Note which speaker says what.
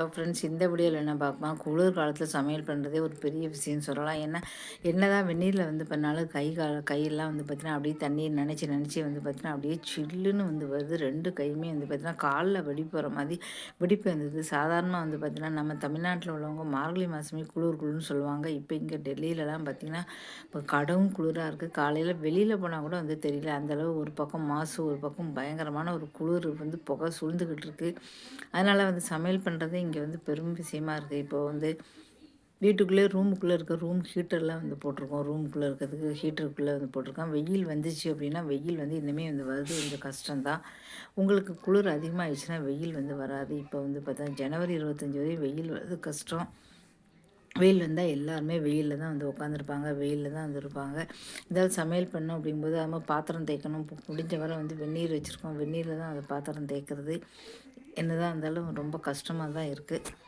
Speaker 1: Hello friends இந்த வீடியோவில் என்ன பார்க்கலாம் குளிர் காலத்தில் சமையல் பண்ணுறதே ஒரு பெரிய விஷயம்னு சொல்லலாம். ஏன்னா என்ன தான் வெந்நீரில் வந்து பண்ணாலும் கை கால கையெல்லாம் வந்து பார்த்தீங்கன்னா அப்படியே தண்ணியை நினச்சி நினச்சி வந்து பார்த்தீங்கன்னா அப்படியே சில்லுன்னு வந்து வருது. ரெண்டு கையுமே வந்து பார்த்தீங்கன்னா காலில் வெடிப்புற மாதிரி வெடிப்பு வந்தது. சாதாரணமாக வந்து பார்த்திங்கன்னா நம்ம தமிழ்நாட்டில் உள்ளவங்க மார்கழி மாதமே குளிர் குளிர்னு சொல்லுவாங்க. இப்போ இங்கே டெல்லியிலலாம் பார்த்திங்கன்னா இப்போ கடவும் குளிராக இருக்குது காலையில் வெளியில் போனால் கூட வந்து தெரியல. அந்தளவு ஒரு பக்கம் மாசு ஒரு பக்கம் பயங்கரமான ஒரு குளிர் வந்து புகை சுழ்ந்துக்கிட்டு இருக்குது அதனால் வந்து சமையல் பண்ணுறது இங்கே வந்து பெரும் விஷயமா இருக்குது இப்போ வந்து வீட்டுக்குள்ளே ரூமுக்குள்ளே இருக்க ரூம் ஹீட்டர்லாம் வந்து போட்டிருக்கோம். ரூமுக்குள்ளே இருக்கிறதுக்கு ஹீட்டருக்குள்ளே வந்து போட்டிருக்கோம். வெயில் வந்துச்சு அப்படின்னா வெயில் வந்து இனிமேல் வந்து வருது. கொஞ்சம் கஷ்டம்தான். உங்களுக்கு குளிர் அதிகமாகிடுச்சுன்னா வெயில் வந்து வராது. இப்போ வந்து பார்த்தா ஜனவரி இருபத்தஞ்சி வரையும் வெயில் வருது கஷ்டம். வெயில் வந்தால் எல்லாருமே வெயிலில் தான் வந்து உட்காந்துருப்பாங்க வெயிலில் தான் வந்து இருப்பாங்க. சமையல் பண்ணோம் அப்படிங்கும்போது அது மாதிரி பாத்திரம் தேய்க்கணும். முடிஞ்ச வரை வந்து வெந்நீர் வச்சுருக்கோம். வெந்நீரில் தான் அந்த பாத்திரம் தேய்க்கிறது. என்ன தான் இருந்தாலும் ரொம்ப கஷ்டமாக தான் இருக்குது